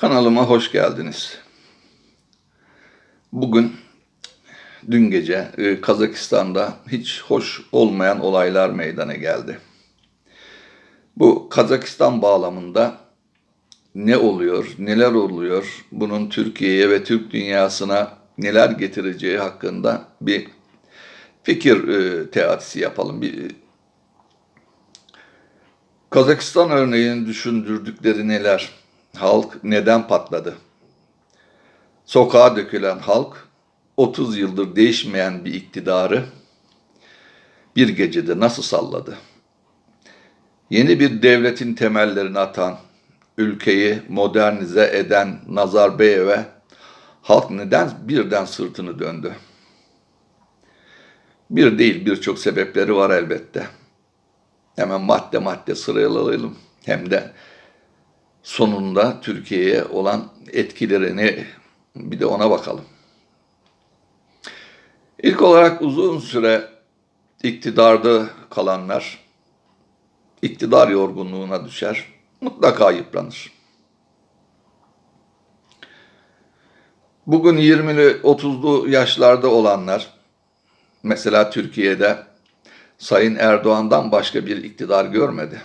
Kanalıma hoş geldiniz. Bugün dün gece e, Kazakistan'da hiç hoş olmayan olaylar meydana geldi. Bu Kazakistan bağlamında ne oluyor, neler oluyor, bunun Türkiye'ye ve Türk dünyasına neler getireceği hakkında bir fikir e, teatisi yapalım. Bir Kazakistan örneğini düşündürdükleri neler? Halk neden patladı? Sokağa dökülen halk 30 yıldır değişmeyen bir iktidarı bir gecede nasıl salladı? Yeni bir devletin temellerini atan, ülkeyi modernize eden Nazarbayev'e halk neden birden sırtını döndü? Bir değil birçok sebepleri var elbette. Hemen madde madde sıralayalım. Hem de sonunda Türkiye'ye olan etkilerini bir de ona bakalım. İlk olarak uzun süre iktidarda kalanlar iktidar yorgunluğuna düşer, mutlaka yıpranır. Bugün 20'li 30'lu yaşlarda olanlar mesela Türkiye'de Sayın Erdoğan'dan başka bir iktidar görmedi.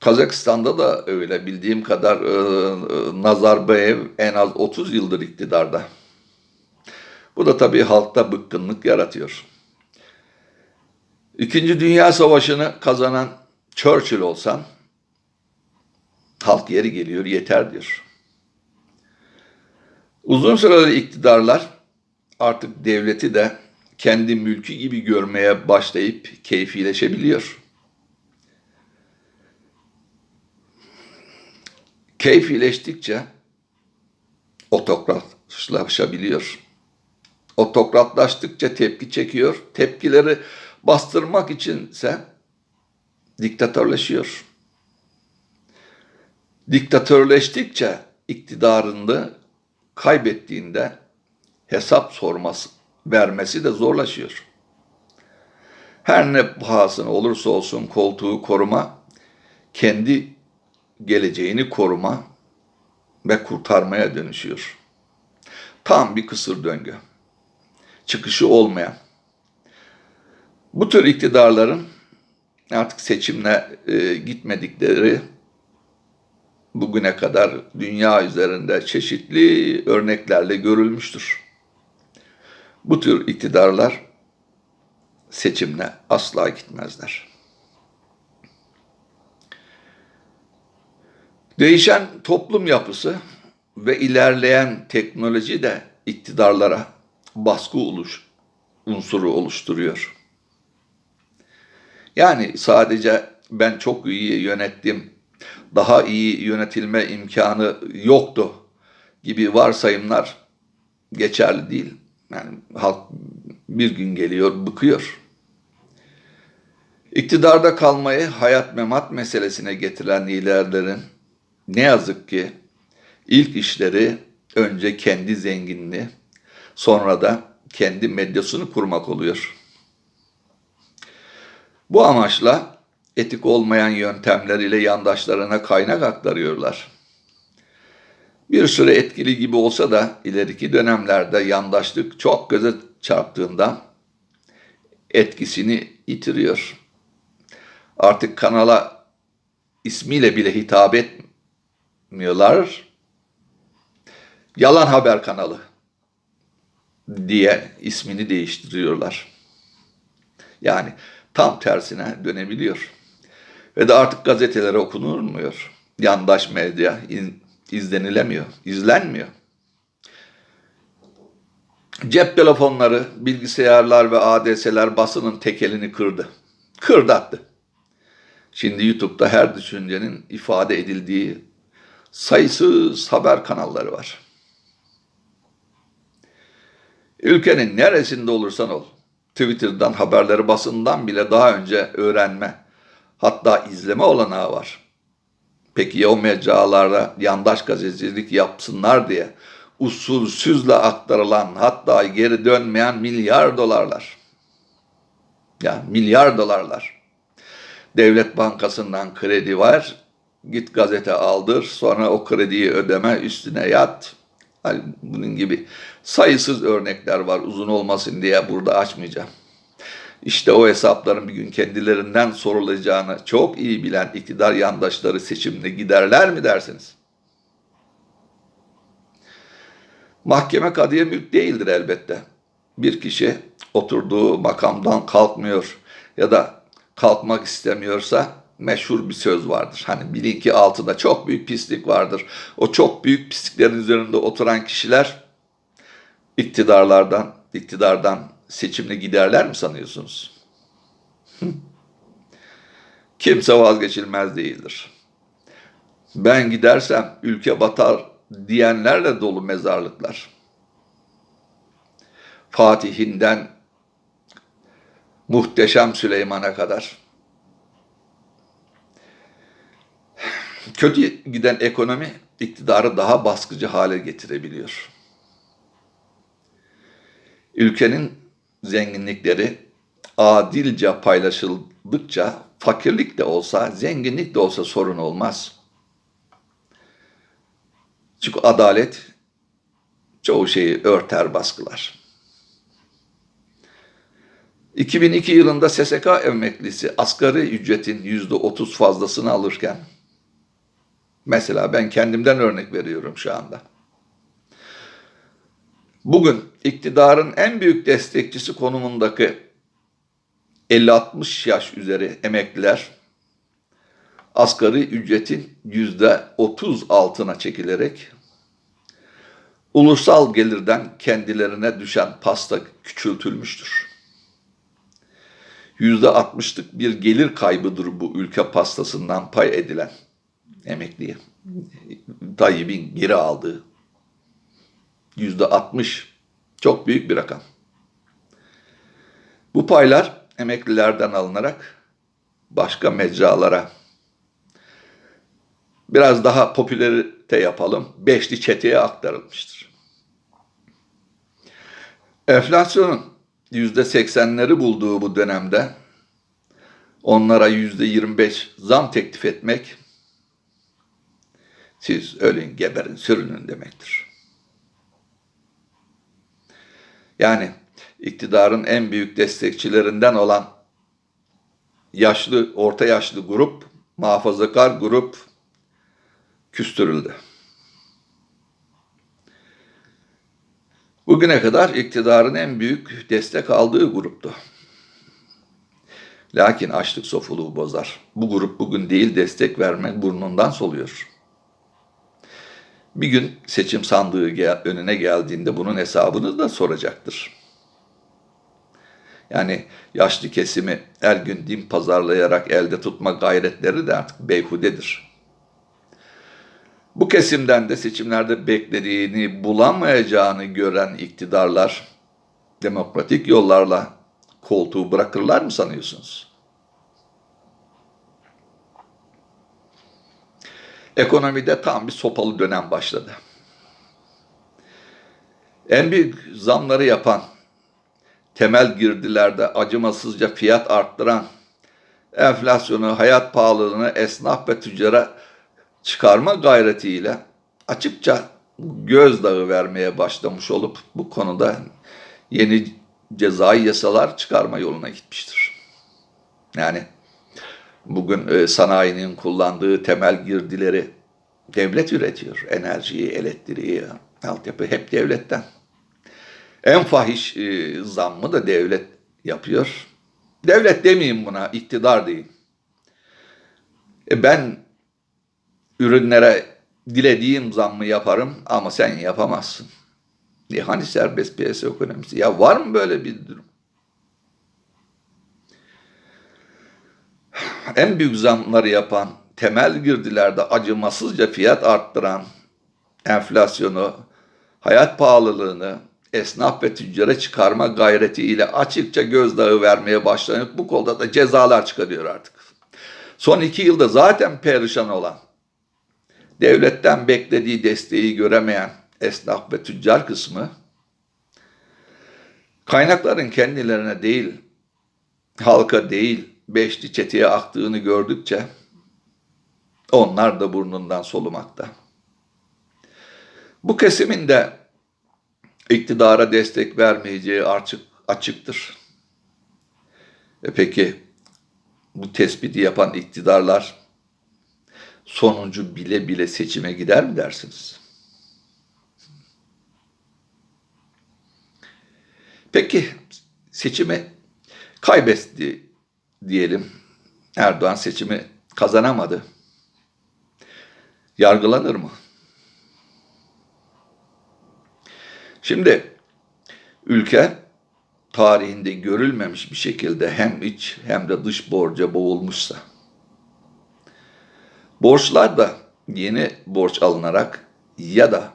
Kazakistan'da da öyle bildiğim kadar e, e, Nazarbayev en az 30 yıldır iktidarda. Bu da tabii halkta bıkkınlık yaratıyor. İkinci Dünya Savaşı'nı kazanan Churchill olsan halk yeri geliyor yeter diyor. Uzun süreli iktidarlar artık devleti de kendi mülkü gibi görmeye başlayıp keyfileşebiliyor. Keyfileştikçe otokratlaşabiliyor. Otokratlaştıkça tepki çekiyor. Tepkileri bastırmak içinse diktatörleşiyor. Diktatörleştikçe iktidarını kaybettiğinde hesap sorması vermesi de zorlaşıyor. Her ne pahasına olursa olsun koltuğu koruma, kendi geleceğini koruma ve kurtarmaya dönüşüyor. Tam bir kısır döngü. Çıkışı olmayan. Bu tür iktidarların artık seçimle e, gitmedikleri bugüne kadar dünya üzerinde çeşitli örneklerle görülmüştür. Bu tür iktidarlar seçimle asla gitmezler. Değişen toplum yapısı ve ilerleyen teknoloji de iktidarlara baskı oluş, unsuru oluşturuyor. Yani sadece ben çok iyi yönettim, daha iyi yönetilme imkanı yoktu gibi varsayımlar geçerli değil. Yani halk bir gün geliyor, bıkıyor. İktidarda kalmayı hayat memat meselesine getiren liderlerin ne yazık ki ilk işleri önce kendi zenginliği, sonra da kendi medyasını kurmak oluyor. Bu amaçla etik olmayan yöntemler ile yandaşlarına kaynak aktarıyorlar. Bir süre etkili gibi olsa da ileriki dönemlerde yandaşlık çok göze çarptığında etkisini yitiriyor. Artık kanala ismiyle bile hitap etmiyorlar. Yalan haber kanalı diye ismini değiştiriyorlar. Yani tam tersine dönebiliyor. Ve de artık gazetelere okunulmuyor. Yandaş medya, izlenilemiyor, izlenmiyor. Cep telefonları, bilgisayarlar ve ADS'ler basının tekelini kırdı. Kırdattı. Şimdi YouTube'da her düşüncenin ifade edildiği sayısız haber kanalları var. Ülkenin neresinde olursan ol, Twitter'dan haberleri basından bile daha önce öğrenme, hatta izleme olanağı var. Peki ya o mecralarda yandaş gazetecilik yapsınlar diye usulsüzle aktarılan hatta geri dönmeyen milyar dolarlar. Ya milyar dolarlar. Devlet Bankası'ndan kredi var, git gazete aldır, sonra o krediyi ödeme, üstüne yat. Hani bunun gibi sayısız örnekler var uzun olmasın diye burada açmayacağım. İşte o hesapların bir gün kendilerinden sorulacağını çok iyi bilen iktidar yandaşları seçimde giderler mi dersiniz? Mahkeme kadıya mülk değildir elbette. Bir kişi oturduğu makamdan kalkmıyor ya da kalkmak istemiyorsa meşhur bir söz vardır. Hani bilin ki altında çok büyük pislik vardır. O çok büyük pisliklerin üzerinde oturan kişiler iktidarlardan, iktidardan seçimle giderler mi sanıyorsunuz? Kimse vazgeçilmez değildir. Ben gidersem ülke batar diyenlerle dolu mezarlıklar. Fatih'inden muhteşem Süleyman'a kadar. Kötü giden ekonomi iktidarı daha baskıcı hale getirebiliyor. Ülkenin zenginlikleri adilce paylaşıldıkça fakirlik de olsa, zenginlik de olsa sorun olmaz. Çünkü adalet çoğu şeyi örter, baskılar. 2002 yılında SSK emeklisi asgari ücretin %30 fazlasını alırken, mesela ben kendimden örnek veriyorum şu anda. Bugün iktidarın en büyük destekçisi konumundaki 50-60 yaş üzeri emekliler asgari ücretin %30 altına çekilerek ulusal gelirden kendilerine düşen pasta küçültülmüştür. %60'lık bir gelir kaybıdır bu ülke pastasından pay edilen emekliye. Tayyip'in geri aldığı yüzde 60 çok büyük bir rakam. Bu paylar emeklilerden alınarak başka mecralara biraz daha popülerite yapalım. Beşli çeteye aktarılmıştır. Enflasyonun yüzde seksenleri bulduğu bu dönemde onlara yüzde yirmi beş zam teklif etmek siz ölün, geberin, sürünün demektir. Yani iktidarın en büyük destekçilerinden olan yaşlı, orta yaşlı grup, muhafazakar grup küstürüldü. Bugüne kadar iktidarın en büyük destek aldığı gruptu. Lakin açlık sofuluğu bozar. Bu grup bugün değil destek vermek burnundan soluyor. Bir gün seçim sandığı önüne geldiğinde bunun hesabını da soracaktır. Yani yaşlı kesimi her gün din pazarlayarak elde tutma gayretleri de artık beyhudedir. Bu kesimden de seçimlerde beklediğini bulamayacağını gören iktidarlar demokratik yollarla koltuğu bırakırlar mı sanıyorsunuz? Ekonomide tam bir sopalı dönem başladı. En büyük zamları yapan, temel girdilerde acımasızca fiyat arttıran, enflasyonu, hayat pahalılığını esnaf ve tüccara çıkarma gayretiyle açıkça gözdağı vermeye başlamış olup bu konuda yeni cezai yasalar çıkarma yoluna gitmiştir. Yani bugün e, sanayinin kullandığı temel girdileri devlet üretiyor. Enerjiyi, elektriği, altyapı hep devletten. En fahiş e, zammı da devlet yapıyor. Devlet demeyeyim buna, iktidar diyeyim. E ben ürünlere dilediğim zammı yaparım ama sen yapamazsın. E hani serbest piyasa ekonomisi? Ya var mı böyle bir durum? En büyük zamları yapan, temel girdilerde acımasızca fiyat arttıran, enflasyonu, hayat pahalılığını esnaf ve tüccara çıkarma gayretiyle açıkça gözdağı vermeye başlanıp bu konuda da cezalar çıkarıyor artık. Son iki yılda zaten perişan olan, devletten beklediği desteği göremeyen esnaf ve tüccar kısmı, kaynakların kendilerine değil, halka değil, beşli çeteye aktığını gördükçe Onlar da burnundan solumakta. Bu kesimin de iktidara destek vermeyeceği açık, açıktır. E peki bu tespiti yapan iktidarlar sonuncu bile bile seçime gider mi dersiniz? Peki seçimi kaybetti diyelim. Erdoğan seçimi kazanamadı. Yargılanır mı? Şimdi ülke tarihinde görülmemiş bir şekilde hem iç hem de dış borca boğulmuşsa, borçlar da yeni borç alınarak ya da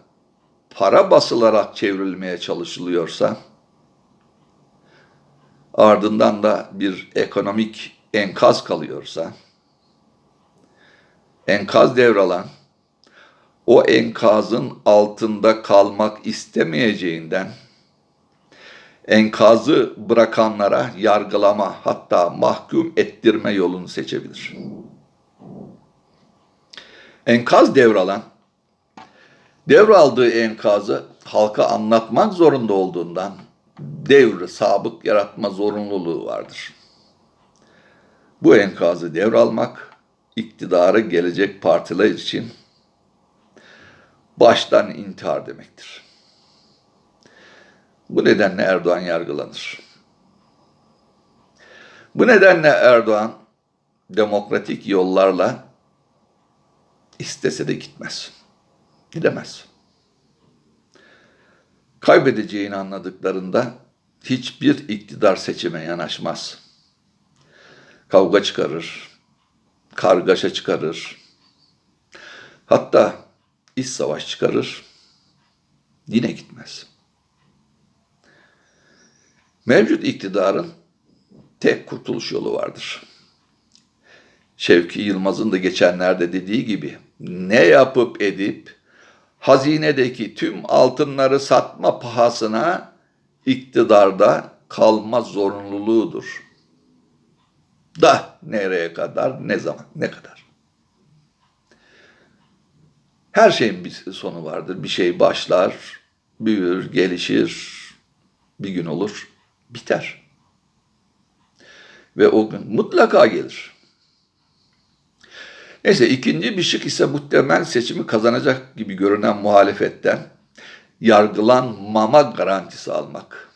para basılarak çevrilmeye çalışılıyorsa, ardından da bir ekonomik enkaz kalıyorsa, enkaz devralan, o enkazın altında kalmak istemeyeceğinden, enkazı bırakanlara yargılama hatta mahkum ettirme yolunu seçebilir. Enkaz devralan, devraldığı enkazı halka anlatmak zorunda olduğundan devri sabık yaratma zorunluluğu vardır. Bu enkazı devralmak iktidarı gelecek partiler için baştan intihar demektir. Bu nedenle Erdoğan yargılanır. Bu nedenle Erdoğan demokratik yollarla istese de gitmez. Gidemez. Kaybedeceğini anladıklarında hiçbir iktidar seçime yanaşmaz. Kavga çıkarır, kargaşa çıkarır. Hatta iç savaş çıkarır. Yine gitmez. Mevcut iktidarın tek kurtuluş yolu vardır. Şevki Yılmaz'ın da geçenlerde dediği gibi ne yapıp edip hazinedeki tüm altınları satma pahasına iktidarda kalma zorunluluğudur. Da nereye kadar, ne zaman, ne kadar? Her şeyin bir sonu vardır. Bir şey başlar, büyür, gelişir, bir gün olur, biter. Ve o gün mutlaka gelir. Neyse ikinci bir şık ise muhtemel seçimi kazanacak gibi görünen muhalefetten yargılanmama garantisi almak.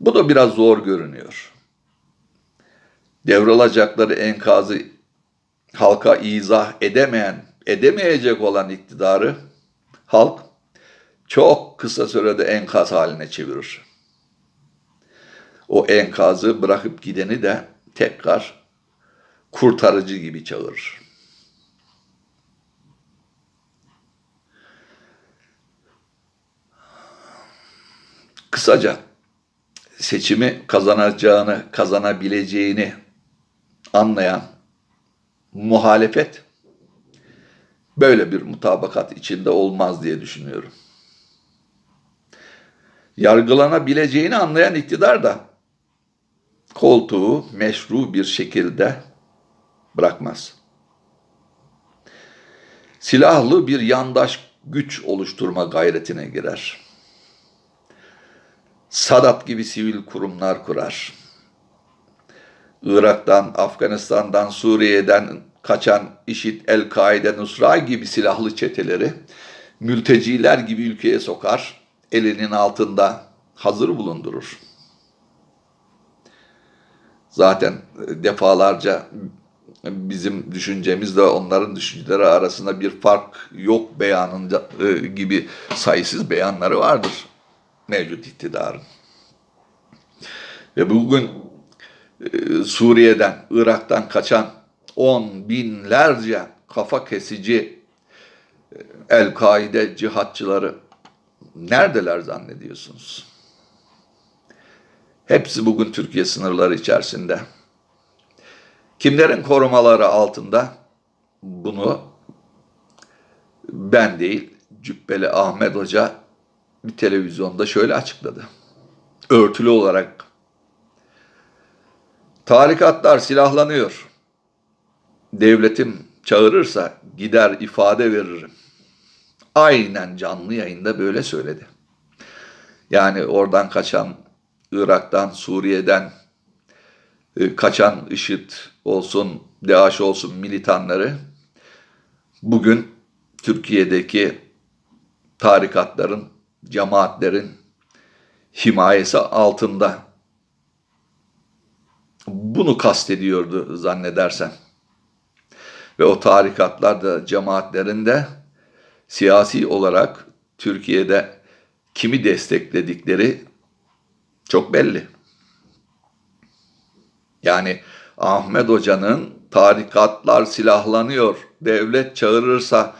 Bu da biraz zor görünüyor. Devralacakları enkazı halka izah edemeyen, edemeyecek olan iktidarı halk çok kısa sürede enkaz haline çevirir. O enkazı bırakıp gideni de tekrar kurtarıcı gibi çağırır. Kısaca seçimi kazanacağını, kazanabileceğini anlayan muhalefet böyle bir mutabakat içinde olmaz diye düşünüyorum. Yargılanabileceğini anlayan iktidar da koltuğu meşru bir şekilde bırakmaz. Silahlı bir yandaş güç oluşturma gayretine girer. Sadat gibi sivil kurumlar kurar. Irak'tan, Afganistan'dan, Suriye'den kaçan IŞİD, El-Kaide, Nusra gibi silahlı çeteleri mülteciler gibi ülkeye sokar, elinin altında hazır bulundurur. Zaten defalarca bizim düşüncemizle onların düşünceleri arasında bir fark yok beyanında e, gibi sayısız beyanları vardır mevcut iktidarın. Ve bugün e, Suriye'den, Irak'tan kaçan on binlerce kafa kesici e, El-Kaide cihatçıları neredeler zannediyorsunuz? Hepsi bugün Türkiye sınırları içerisinde. Kimlerin korumaları altında? Bunu ben değil, Cübbeli Ahmet Hoca bir televizyonda şöyle açıkladı. Örtülü olarak tarikatlar silahlanıyor. devletim çağırırsa gider ifade veririm. Aynen canlı yayında böyle söyledi. Yani oradan kaçan, Irak'tan, Suriye'den e, kaçan IŞİD olsun, DAEŞ olsun militanları bugün Türkiye'deki tarikatların, cemaatlerin himayesi altında. Bunu kastediyordu zannedersem. Ve o tarikatlar da cemaatlerin de siyasi olarak Türkiye'de kimi destekledikleri çok belli. Yani Ahmet Hoca'nın tarikatlar silahlanıyor, devlet çağırırsa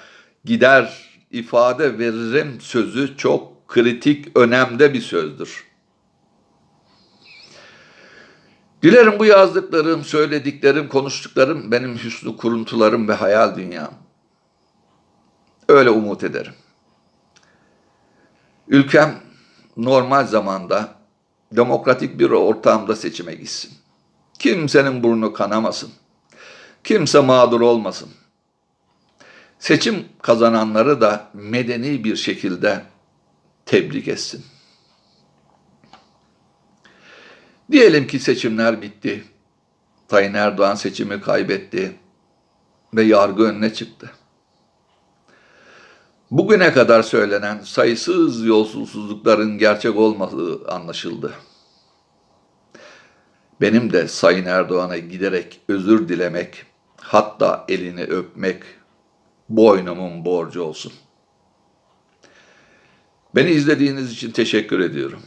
gider ifade veririm sözü çok kritik, önemde bir sözdür. Dilerim bu yazdıklarım, söylediklerim, konuştuklarım benim hüsnü kuruntularım ve hayal dünyam. Öyle umut ederim. Ülkem normal zamanda demokratik bir ortamda seçime gitsin. Kimsenin burnu kanamasın. Kimse mağdur olmasın. Seçim kazananları da medeni bir şekilde tebrik etsin. Diyelim ki seçimler bitti. Tayyip Erdoğan seçimi kaybetti ve yargı önüne çıktı. Bugüne kadar söylenen sayısız yolsuzlukların gerçek olmadığı anlaşıldı. Benim de Sayın Erdoğan'a giderek özür dilemek, hatta elini öpmek boynumun borcu olsun. Beni izlediğiniz için teşekkür ediyorum.